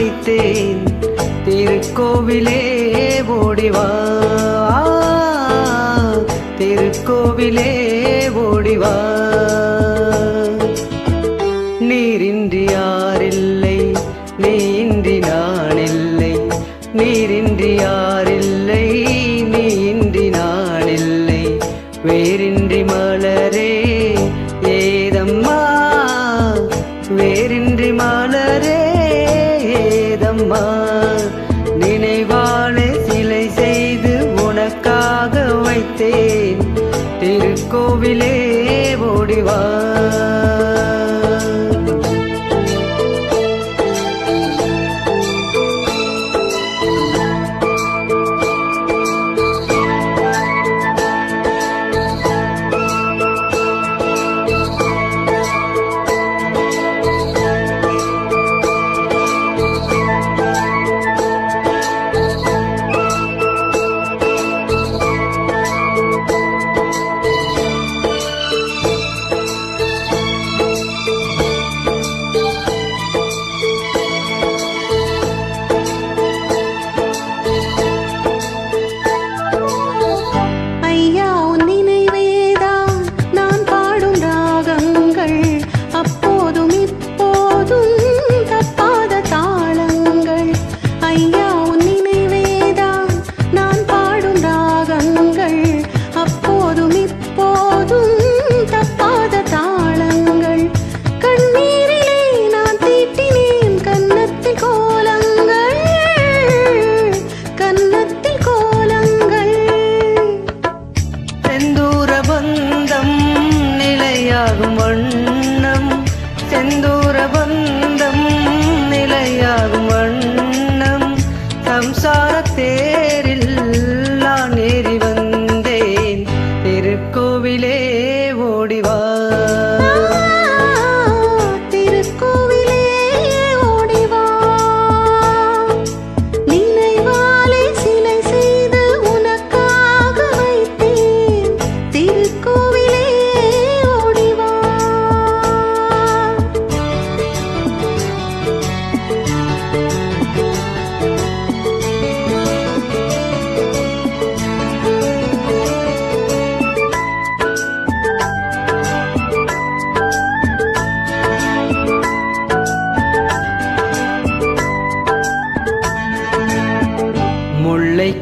வைத்தேன். திருக்கோவிலே ஓடிவா திருக்கோவிலே ஓடிவா நீரின்றி யாரில்லை? நீ இன்றி நான் இல்லை நீரின்றி யாரில்லை? நீ இன்றி நான் இல்லை வேரின்றி மலரே ஏதம்மா நினைவான சிலை செய்து உனக்காக வைத்தேன். திருக்கோவிலே ஓடிவா நிலையாகும் வண்ணம் செந்தூர பந்தம் நிலையாகும்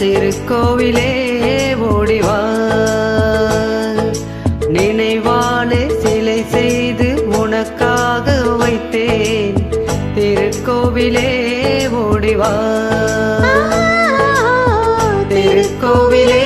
திருக்கோவிலே ஓடிவா நினைவாலே சிலை செய்து உனக்காக வைத்தேன். திருக்கோவிலே ஓடிவா திருக்கோவிலே